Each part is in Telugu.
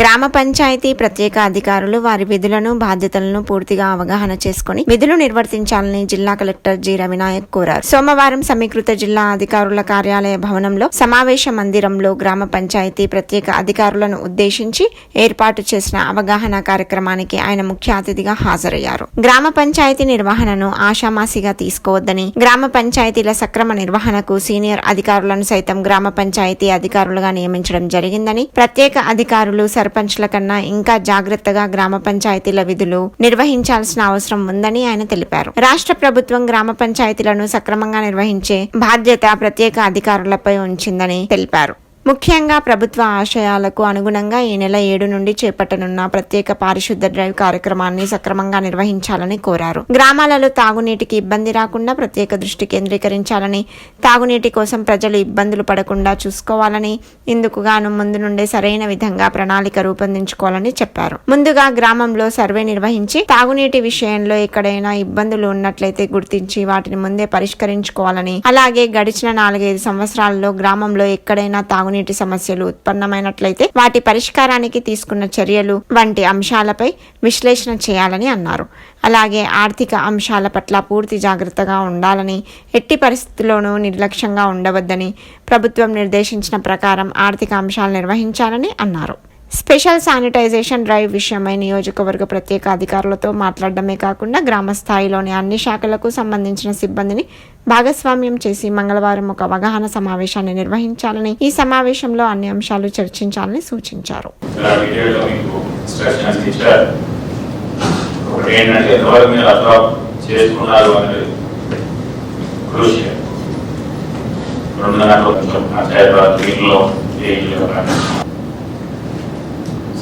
గ్రామ పంచాయతీ ప్రత్యేక అధికారులు వారి విధులను బాధ్యతలను పూర్తిగా అవగాహన చేసుకుని విధులు నిర్వర్తించాలని జిల్లా కలెక్టర్ జి. రవినాయక్ కోరారు. సోమవారం సమీకృత జిల్లా అధికారుల కార్యాలయ భవనంలో సమావేశ మందిరంలో గ్రామ పంచాయతీ ప్రత్యేక అధికారులను ఉద్దేశించి ఏర్పాటు చేసిన అవగాహన కార్యక్రమానికి ఆయన ముఖ్య అతిథిగా హాజరయ్యారు. గ్రామ పంచాయతీ నిర్వహణను ఆషామాసిగా తీసుకోవద్దని గ్రామ పంచాయతీల సక్రమ నిర్వహణకు సీనియర్ అధికారులను సైతం గ్రామ పంచాయతీ అధికారులుగా నియమించడం జరిగిందని ప్రత్యేక అధికారులు సర్ సర్పంచ్ల కన్నా ఇంకా జాగ్రత్తగా గ్రామ పంచాయతీల విధులు నిర్వహించాల్సిన అవసరం ఉందని ఆయన తెలిపారు. రాష్ట్ర ప్రభుత్వం గ్రామ పంచాయతీలను సక్రమంగా నిర్వహించే బాధ్యత ప్రత్యేక అధికారులపై ఉంచిందని తెలిపారు. ముఖ్యంగా ప్రభుత్వ ఆశయాలకు అనుగుణంగా ఈ నెల ఏడు నుండి చేపట్టనున్న ప్రత్యేక పారిశుద్ధ డ్రైవ్ కార్యక్రమాన్ని సక్రమంగా నిర్వహించాలని కోరారు. గ్రామాలలో తాగునీటికి ఇబ్బంది రాకుండా ప్రత్యేక దృష్టి కేంద్రీకరించాలని తాగునీటి కోసం ప్రజలు ఇబ్బందులు పడకుండా చూసుకోవాలని ఇందుకుగాను ముందు నుండే సరైన విధంగా ప్రణాళిక రూపొందించుకోవాలని చెప్పారు. ముందుగా గ్రామంలో సర్వే నిర్వహించి తాగునీటి విషయంలో ఎక్కడైనా ఇబ్బందులు ఉన్నట్లయితే గుర్తించి వాటిని ముందే పరిష్కరించుకోవాలని అలాగే గడిచిన నాలుగైదు సంవత్సరాల్లో గ్రామంలో ఎక్కడైనా తాగు తాగునీటి సమస్యలు ఉత్పన్నమైనట్లయితే వాటి పరిష్కారానికి తీసుకున్న చర్యలు వంటి అంశాలపై విశ్లేషణ చేయాలని అన్నారు. అలాగే ఆర్థిక అంశాల పట్ల పూర్తి జాగ్రత్తగా ఉండాలని ఎట్టి పరిస్థితుల్లోనూ నిర్లక్ష్యంగా ఉండవద్దని ప్రభుత్వం నిర్దేశించిన ప్రకారం ఆర్థిక అంశాలు నిర్వహించాలని అన్నారు. స్పెషల్ శానిటైజేషన్ డ్రైవ్ విషయమై నియోజకవర్గ ప్రత్యేక అధికారులతో మాట్లాడడమే కాకుండా గ్రామ స్థాయిలోని అన్ని శాఖలకు సంబంధించిన సిబ్బందిని భాగస్వామ్యం చేసి మంగళవారం ఒక అవగాహన సమావేశాన్ని నిర్వహించాలని ఈ సమావేశంలో అన్ని అంశాలు చర్చించాలని సూచించారు.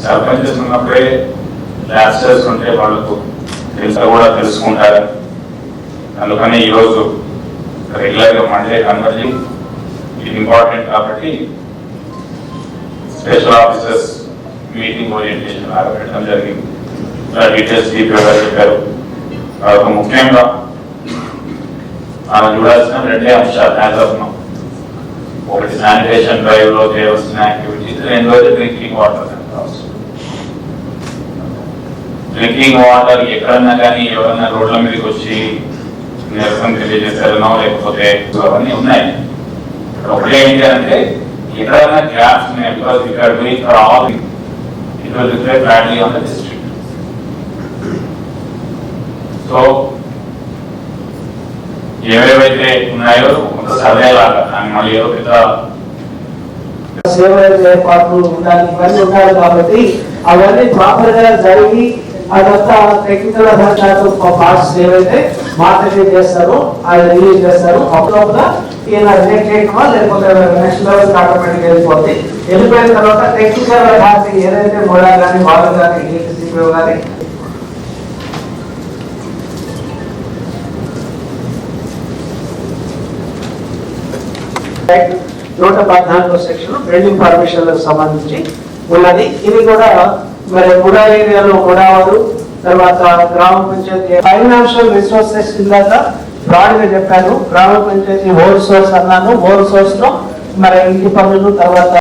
సర్పంచెస్ ఉన్నప్పుడే ల్యాబ్సెస్ ఉంటే వాళ్ళకు తెలుసా కూడా తెలుసుకుంటారు. అందుకని ఈరోజు రెగ్యులర్గా మండే కన్వర్జింగ్ ఇది ఇంపార్టెంట్ కాబట్టి స్పెషల్ ఆఫీసర్స్ మీటింగ్ ఓరియంటేషన్ లాగా పెట్టడం జరిగింది. డీటెయిల్స్ డీటెయిల్స్ గారు చెప్పారు. తర్వాత ముఖ్యంగా మనం చూడాల్సిన రెండే అంశాలు యాజ్ ఆఫ్ ఒకటి శానిటేషన్ డ్రైవ్లో చేయవలసిన యాక్టివిటీస్ రెండోది డ్రింకింగ్ వాటర్. డ్రింకింగ్ వాటర్ ఎక్కడన్నా కానీ ఎవరన్నా రోడ్ల మీదకి వచ్చి నిరసన తెలియజేశారనో లేకపోతే అవన్నీ ఉన్నాయి ఇక్కడ ఒకటి ఏంటి అంటే ఎక్కడైనా గ్యాప్స్ ఉన్నాయి బికాస్ ఇక్కడ doing for all it will reflect badly on the district so ఏవేవైతే ఉన్నాయో కొంత సర్వే లాగా దాన్ని మళ్ళీ ఏదో పెద్ద సేవల ఏర్పాట్లు ఉండాలి ఇవన్నీ ఉండాలి కాబట్టి అవన్నీ ప్రాపర్ గా జరిగి అదంతా టెక్నికల్ అధికారులు పార్ట్స్ ఏవైతే మార్కెటింగ్ చేస్తారో అది రిలీజ్ చేస్తారు అప్పుడప్పుడు ఈయన రిజెక్ట్ చేయటమా లేకపోతే నెక్స్ట్ లెవెల్ ఆటోమేటిక్ వెళ్ళిపోతుంది వెళ్ళిపోయిన తర్వాత టెక్నికల్ అథారిటీ ఏదైతే మోడా కానీ వాళ్ళు కానీ ఎలక్ట్రిసిటీ కానీ నూట పద్నాలుగో సెక్షన్ బిల్డింగ్ పర్మిషన్లకు సంబంధించి ఉన్నది. ఇది కూడా మరి ముడా ఏరియాలో ముడావారు తర్వాత గ్రామ పంచాయతీ ఫైనాన్షియల్ రిసోర్సెస్ ఇందాక బ్రాడ్గా చెప్పాను. గ్రామ పంచాయతీ హోల్ సోర్స్ అన్నాను. హోల్ సోర్స్లో మరి ఇంటి పనులు తర్వాత